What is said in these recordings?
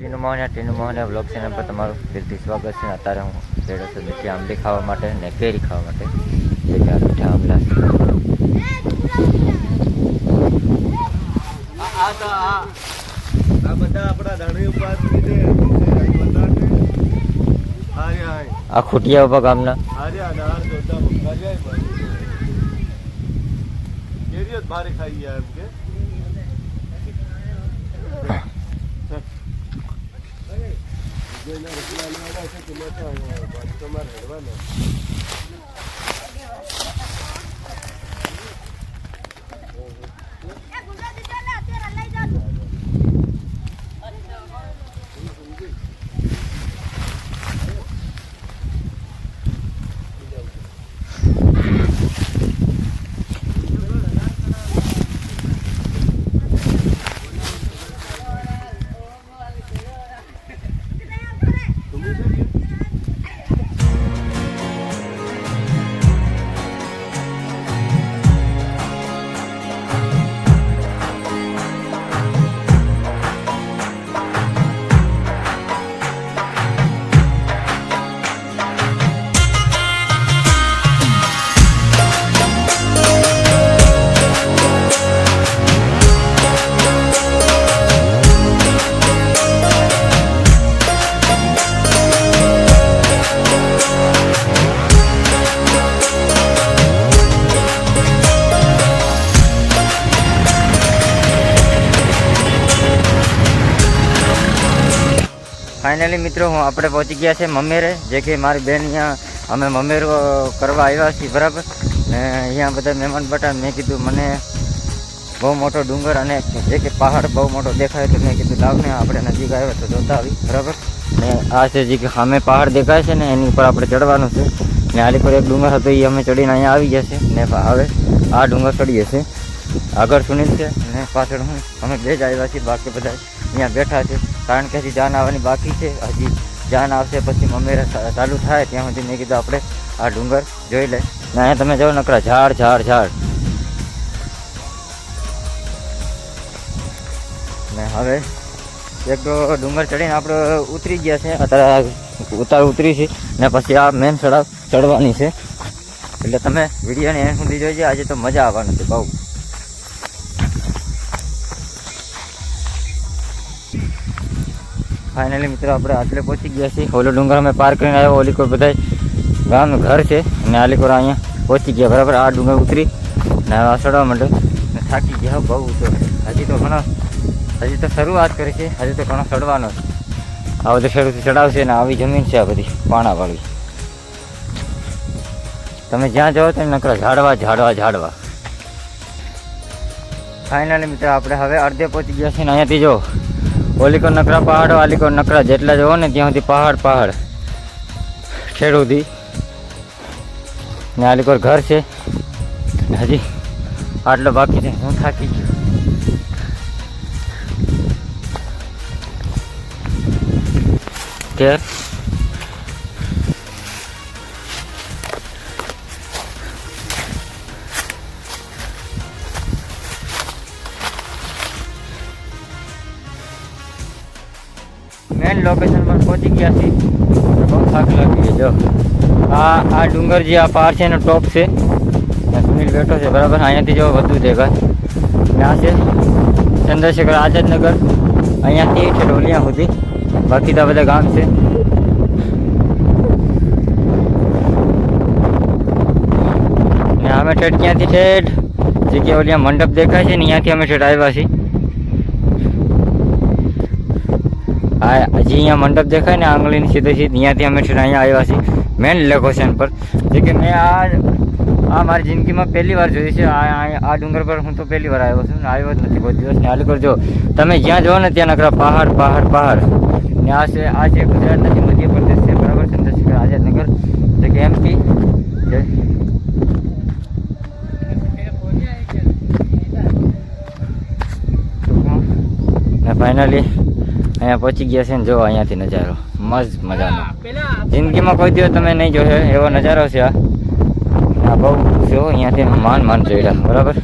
Tinu Mohan Tinu Mohan blog channel પર તમારું દિલથી સ્વાગત છે. અત્યારે હું છું મીઠી આંબલી ખાવા માટે ને કેરી ખાવા માટે. જે કે મીઠા આંબલા આ બધા આપણા ધણી ઉપાસની છે આ ખૂટિયા ઊભા ગામના. કેરીઓ ભારે ખાઈ ગયા એમ કે? રસલા લેવાના છે કે નહોતા આવ્યા? તમારે ફાઇનલી મિત્રો, હું આપણે પહોંચી ગયા છે મમેરે, જે કે મારી બેન અહીંયા અમે મમેર કરવા આવ્યા છીએ, બરાબર? ને અહીંયા બધા મહેમાન બટા, મેં કીધું, મને બહુ મોટો ડુંગર અને જે કે પહાડ બહુ મોટો દેખાય તો મેં કીધું, લાવ ને આપણે નજીક આવ્યો તો જોતા આવી, બરાબર? ને આ છે જે કે સામે પહાડ દેખાય છે ને, એની ઉપર આપણે ચડવાનું છે. ને આલી પર એક ડુંગર હતો એ અમે ચડીને અહીંયા આવી જશે ને હવે આ ડુંગર ચડીએ છે આગળ સુનિલ છે, ને પાછળ હું, અમે બે જ આવ્યા છીએ, બાકી બધા અહીંયા બેઠા છે. કારણ કે હજી જાન આવવાની બાકી છે. હજી જાન આવશે પછી મમ્મી ચાલુ થાય ત્યાં સુધી મેં કીધું આપણે આ ડુંગર જોઈ લે. ને અહીંયા તમે જાઓ નકરા ઝાડ ઝાડ ઝાડ. ને હવે એક ડુંગર ચડીને આપણે ઉતરી ગયા છે. અત્યારે ઉતાર ઉતરી છે. ને પછી આ મેન સડક ચડવાની છે. એટલે તમે વિડીયોને એન્ડ સુધી જોઈજો. આજે તો મજા આવવાની છે બહુ. ફાઇનલી મિત્રો, આપણે આટલે પહોંચી ગયા છીએ. ઓલો ડુંગર અમે પાર કરીને આવ્યો. ઓલી કોઈ બધા ગામ ઘર છે. અને આલી કોઈ અહીંયા પહોંચી ગયા. બરાબર, આ ડુંગર ઉતરી ને હવે આ ચડવા માંડ્યો ને થાકી ગયા બહુ તો. હજી તો ઘણો, હજી તો શરૂઆત કરી છે. હજી તો ઘણો ચડવાનો છે. આ બધું શરૂથી ચડાવશે ને આવી જમીન છે આ બધી પાણાવાળી. તમે જ્યાં જાઓ ત્યાં નકરા ઝાડવા ઝાડવા ઝાડવા. ફાઇનલી મિત્ર, આપણે હવે અડધે પહોંચી ગયા છીએ ને અહીંયાથી જો. ઓલીકો નકરા પહાડો, આલીકો નકરા જેટલા જવો ને ત્યાં સુધી પહાડ પહાડ. ખેડ સુધી ને આલીકોર ઘર છે. હજી આટલો બાકી છે. હું થાકી ગયો. કે? મેન લોકેશન પર પહોંચી ગયા છીએ. બહુ થાક લાગી ગયો જો. આ આ ડુંગર જે આ પાર છે એનો ટોપ છે. ને સુનિલ બેઠો છે બરાબર? અહીંયાથી જો વધુ દેખાય ને આ છે. ચંદ્રશેખર આઝાદનગર. અહીંયાથી છે ઢોલિયા સુધી. બાકી તો આ બધા ગામ છે. ને અમે ઠેઠ ક્યાંથી ઠેઠ? જે કે ઓલિયા મંડપ દેખાય છે ને અહીંયાથી અમે ઠેઠ આવ્યા છીએ. આ હજી અહીંયા મંડપ દેખાય ને આંગળીની સીધે સીધી અહીંયાથી અમે છે અહીંયા આવ્યા છીએ મેન લોકેશન પર. જે કે મેં આ આ મારી જિંદગીમાં પહેલી વાર જોઈ છે. આ ડુંગર પર હું તો પહેલી વાર આવ્યો છું આવ્યો જ નથી કોઈ દિવસ. હાલ કરજો, તમે જ્યાં જાઓ ને ત્યાં નકરા પહાડ પહાડ પહાડ. ને આ છે આ છે ગુજરાત નથી મધ્યપ્રદેશ છે, બરાબર? ચંદ્રશેખર આઝાદનગર જે કે એમપી ફાઇનલી અહીંયા પહોંચી ગયા છે ને જો અહીંયાથી નજારો. મસ્ત મજાનો. જિંદગીમાં કોઈ દિવસ તમે નહીં જોયો એવો નજારો છે આ. આ બહુ જો અહીંયાથી માન માન જોયેલા બરાબર?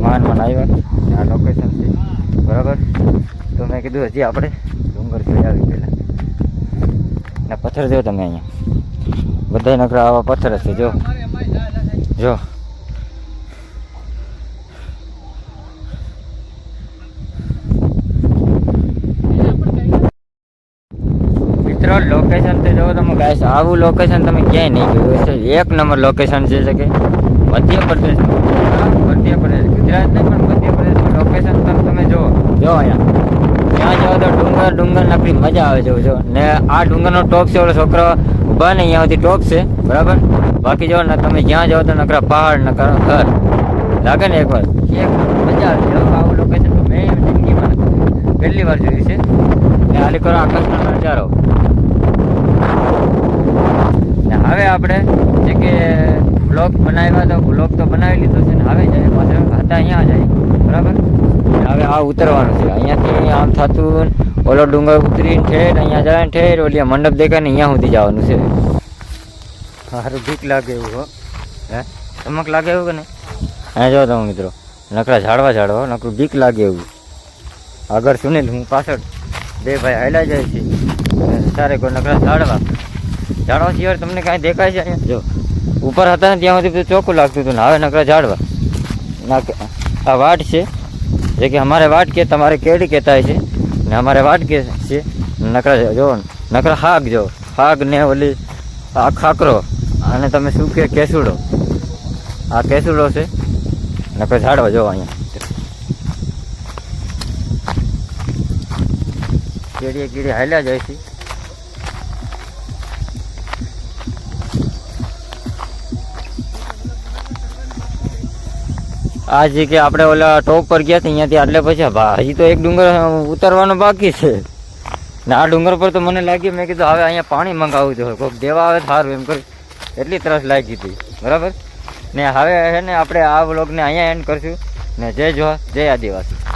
માન માન આવ્યો. આ લોકેશન બરાબર? ગયા. કીધું હજી આપણે ડુંગર જોઈ આવી પહેલાં. ને, પથ્થર જો તમે અહીંયા. બધા નકરા આવા પથ્થર જ છે, જો. જો. મિત્રો લોકેશન તો જો તમે ગાઈસ આવું લોકેશન તમે ક્યાંય નહીં જોયું હશે. એક નંબર લોકેશન છે છે કે મધ્યપ્રદેશ. મધ્યપ્રદેશ. ગુજરાત નહીં પણ મધ્યપ્રદેશનું લોકેશન તમે તમે જો જો અહીંયા. ત્યાં જાવ તો ડુંગર ડુંગર નકરી મજા આવે છે, જો. ને આ ડુંગરનો ટોપ છે, ઓલો છોકરો ઊભા ને અહીંયા ટોપ છે, બરાબર? બાકી જો ને તમે જ્યાં જાઓ તો નકરા પહાડ, નકરા ઘર. લાગે ને એકવાર? એક મજા આવે છે આવું લોકેશન તો મેં જિંદગીમાં પહેલી વાર જોયું છે. ને હાલી કરો આકાશનો નજારો ને હવે આપણે જે કે બ્લોગ બનાવ્યા તો બ્લોગ તો બનાવી લીધો છે ને હવે જાય પાછળ હતા અહીંયા જાય. બરાબર? હવે આ ઉતરવાનું છે. અહીંયાથી આમ થતું ઓલો ડુંગર ઉતરીને ઠેર અહીંયા જાય ને ઠેર ઓલી આ મંડપ દેખાય ને અહીંયા સુધી જવાનું છે. સારું બીક લાગે એવું હો. હે? ચમક લાગે એવું કે નહીં? અહીંયા જો તમે મિત્રો નકરા ઝાડવા ઝાડવા નકરું બીક લાગે એવું. આગળ સુનિલ હું પાછળ. બે ભાઈ હાલ્યા જાય છે. અને તારે કોઈ નકરા ઝાડવા? ઝાડવા સિવાય તમને કાંઈ દેખાય છે અહીંયા? જો ઉપર હતા ને ત્યાં સુધી બધું ચોખ્ખું લાગતું હતું ને હવે નકરા ઝાડવા. ના કે- આ વાટ છે. જે કે અમારે વાટ કે તમારે કેડી કહેતા છે. ને અમારે વાટ કે છે. નકરા જો નકરા હાક જો. હાક ને ઓલી આ ખાકરો. અને તમે શું કે, કેસુડો. આ કેસુડો છે. નકર ઝાડવા જો અહીંયા. કેડીએ કીડી હાલ્યા જાય છે. આ જે કે આપણે ઓલા ટોપ પર ગયા હતા અહીંયાથી આટલે પછી હજી તો એક ડુંગર ઉતરવાનો બાકી છે. ને આ ડુંગર પર તો મને લાગ્યું, મેં કીધું હવે અહીંયા પાણી મંગાવવું જોઈએ. કોઈક દેવા આવે સારું એમ કરી, એટલી તરસ લાગી હતી. બરાબર? ને હવે છે ને આપણે આ બ્લોગને અહીંયા એન્ડ કરશું. ને જય જોહા જય આદિવાસી.